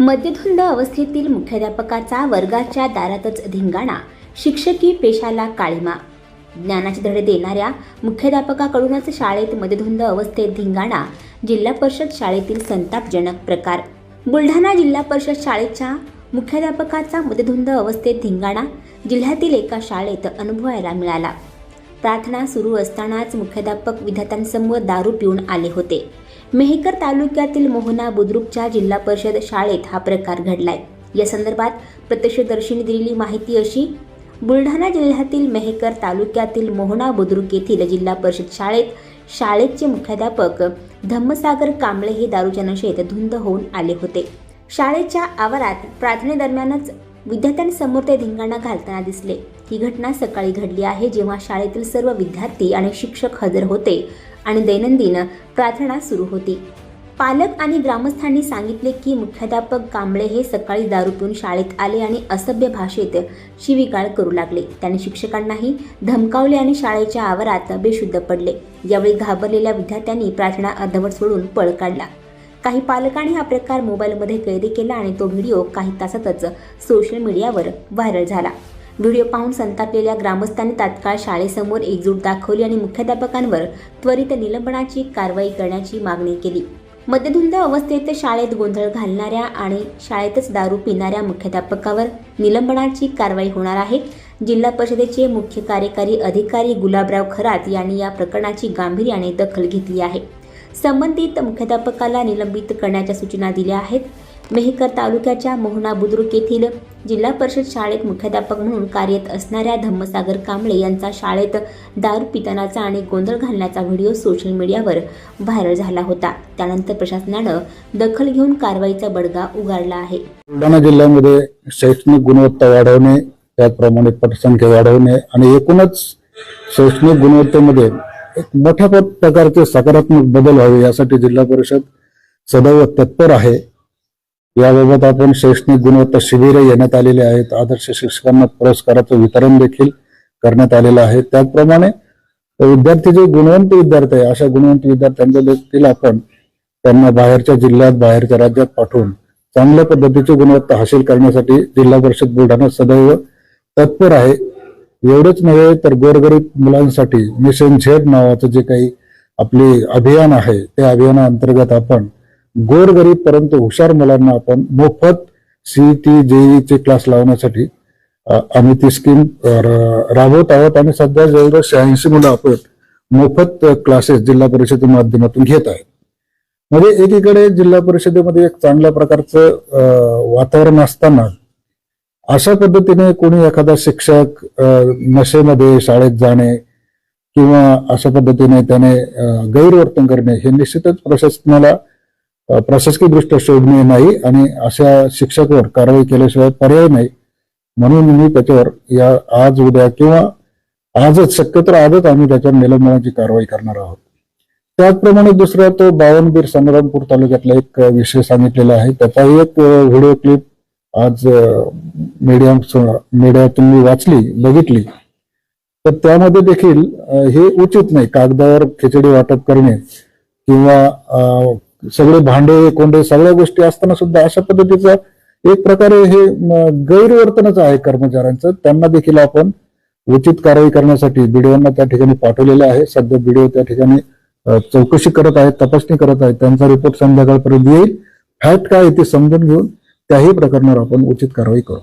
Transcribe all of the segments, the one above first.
मद्यधुंद अवस्थेतील मुख्याध्यापकाचा वर्गाच्या दारातच धिंगाणा शिक्षकी पेशाला काळीमा. ज्ञानाचे धडे देणाऱ्या मुख्याध्यापकाकडूनच शाळेत मध्यधुंद अवस्थेत धिंगाणा जिल्हा परिषद शाळेतील संतापजनक प्रकार. बुलढाणा जिल्हा परिषद शाळेच्या मुख्याध्यापकाचा मध्यधुंद अवस्थेत धिंगाणा जिल्ह्यातील एका शाळेत अनुभवायला मिळाला. प्रार्थना सुरू असतानाच मुख्याध्यापक विद्यार्थ्यांसमोर दारू पिऊन आले होते. मेहकर तालुक्यातील मोहना बुद्रुकच्या जिल्हा परिषद शाळेत हा प्रकार घडलाय. या संदर्भात प्रत्यक्षदर्शींनी दिलेली माहिती अशी बुलढाणा जिल्ह्यातील मेहकर तालुक्यातील मोहना बुद्रुक येथील जिल्हा परिषद शाळेत शाळेचे मुख्याध्यापक धम्मसागर कांबळे हे दारूच्या नशेत धुंद होऊन आले होते. शाळेच्या आवारात प्रार्थनेदरम्यानच विद्यार्थ्यांसमोर ते धिंगाणा घालताना दिसले. ही घटना सकाळी घडली आहे जेव्हा शाळेतील सर्व विद्यार्थी आणि शिक्षक हजर होते आणि दैनंदिन प्रार्थना सुरू होती. पालक आणि ग्रामस्थांनी सांगितले की मुख्याध्यापक कांबळे हे सकाळी दारू पिऊन शाळेत आले आणि असभ्य भाषेत शिवीगाळ करू लागले. त्याने शिक्षकांनाही धमकावले आणि शाळेच्या आवारात बेशुद्ध पडले. यावेळी घाबरलेल्या विद्यार्थ्यांनी प्रार्थना अर्धवट सोडून पळ काढला. काही पालकांनी हा प्रकार मोबाईलमध्ये कैद केला आणि तो व्हिडिओ काही तासातच सोशल मीडियावर व्हायरल झाला. व्हिडिओ पाहून संतापलेल्या ग्रामस्थांनी तात्काळ शाळेसमोर एकजूट दाखवली आणि मुख्याध्यापकांवर त्वरित निलंबनाची कारवाई करण्याची मागणी केली. मध्यधुंद अवस्थेत शाळेत गोंधळ घालणाऱ्या आणि शाळेतच दारू पिणाऱ्या मुख्याध्यापकावर निलंबनाची कारवाई होणार आहे. जिल्हा परिषदेचे मुख्य कार्यकारी अधिकारी गुलाबराव खरात यांनी या प्रकरणाची गांभीर्याने दखल घेतली आहे. संबंधित मुख्याध्यापकाला निलंबित करण्याच्या सूचना दिल्या आहेत. मेहकर तालुक्याच्या मोहना बुद्रुक येथील जिल्हा परिषद शाळेत मुख्याध्यापक म्हणून कार्यरत असणाऱ्या धम्मसागर कांबळे यांचा शाळेत दारू पितानाचा आणि गोंधळ घालण्याचा व्हिडिओ सोशल मीडियावर व्हायरल झाला होता. त्यानंतर प्रशासनानं दखल घेऊन कारवाईचा बडगा उगारला आहे. बुलढाणा जिल्ह्यामध्ये शैक्षणिक गुणवत्ता वाढवणे त्याचप्रमाणे पटसंख्या वाढवणे आणि एकूणच शैक्षणिक गुणवत्तेमध्ये एक मोठ्या प्रकारचे सकारात्मक बदल व्हावे यासाठी जिल्हा परिषद सदैव तत्पर आहे. याबाबत आपण शैक्षणिक गुणवत्ता शिबिरे घेण्यात आलेली आहेत. आदर्श शिक्षकांना पुरस्काराचं वितरण देखील करण्यात आलेलं आहे. त्याचप्रमाणे विद्यार्थी जे गुणवंत विद्यार्थी आहे अशा गुणवंत विद्यार्थ्यांच्या देखील आपण त्यांना बाहेरच्या जिल्ह्यात बाहेरच्या राज्यात पाठवून चांगल्या पद्धतीची गुणवत्ता हासिल करण्यासाठी जिल्हा परिषद बुलढाणा सदैव तत्पर आहे. एवढंच नव्हे तर गोरगरीब मुलांसाठी मिशन झेड नावाचं जे काही आपले अभियान आहे त्या अभियानाअंतर्गत आपण गोरगरीब परंतु हुशार मुलांना आपण मोफत सीईटी जेईचे क्लास लावण्यासाठी आम्ही ती स्कीम राबवत आहोत. आणि सध्या जवळजवळ शहाऐंशी मुलं आपण मोफत क्लासेस जिल्हा परिषदेच्या माध्यमातून घेत आहेत. म्हणजे एकीकडे जिल्हा परिषदेमध्ये एक चांगल्या प्रकारचं वातावरण असताना अशा पद्धतीने कोणी एखादा शिक्षक नशेमध्ये शाळेत जाणे किंवा अशा पद्धतीने त्याने गैरवर्तन करणे हे निश्चितच प्रशासनाला प्रशासकीयदृष्ट्या प्रशासकीय दृष्ट्या शोभनीय नाही आणि अशा शिक्षकावर कारवाई केल्याशिवाय पर्याय नाही. म्हणून मी त्याच्यावर या आज उद्या किंवा आजच शक्यतो आजच आम्ही त्याच्यावर निलंबनाची कारवाई करणार आहोत. त्याचप्रमाणे दुसरा तो बावनबीर संग्रामपूर तालुक्यातला एक विषय सांगितलेला आहे. त्याचाही एक व्हिडिओ क्लिप आज मीडिया मीडियातून मी वाचली बघितली. तर त्यामध्ये देखील हे उचित नाही कागदावर खिचडी वाटप करणे किंवा सगळे भांडे कोंडे सगळ्या गोष्टी असताना सुद्धा अशा पद्धतीचं एक प्रकारे हे गैरवर्तनच आहे कर्मचाऱ्यांचं. त्यांना देखील आपण उचित कारवाई करण्यासाठी बीडीओना त्या ठिकाणी पाठवलेलं आहे. सध्या बीडीओ त्या ठिकाणी चौकशी करत आहेत तपासणी करत आहेत. त्यांचा रिपोर्ट संध्याकाळपर्यंत येईल. फॅक्ट काय ते समजून घेऊन त्याही प्रकरणावर आपण उचित कारवाई करू.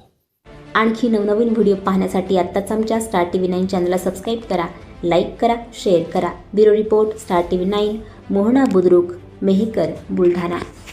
आणखी नवनवीन व्हिडिओ पाहण्यासाठी आत्ताच आमच्या स्टार टी व्ही नाईन चॅनलला सबस्क्राईब करा लाईक करा शेअर करा. Bureau report Star T V nine Mohana Budruk Mehkar Buldhana.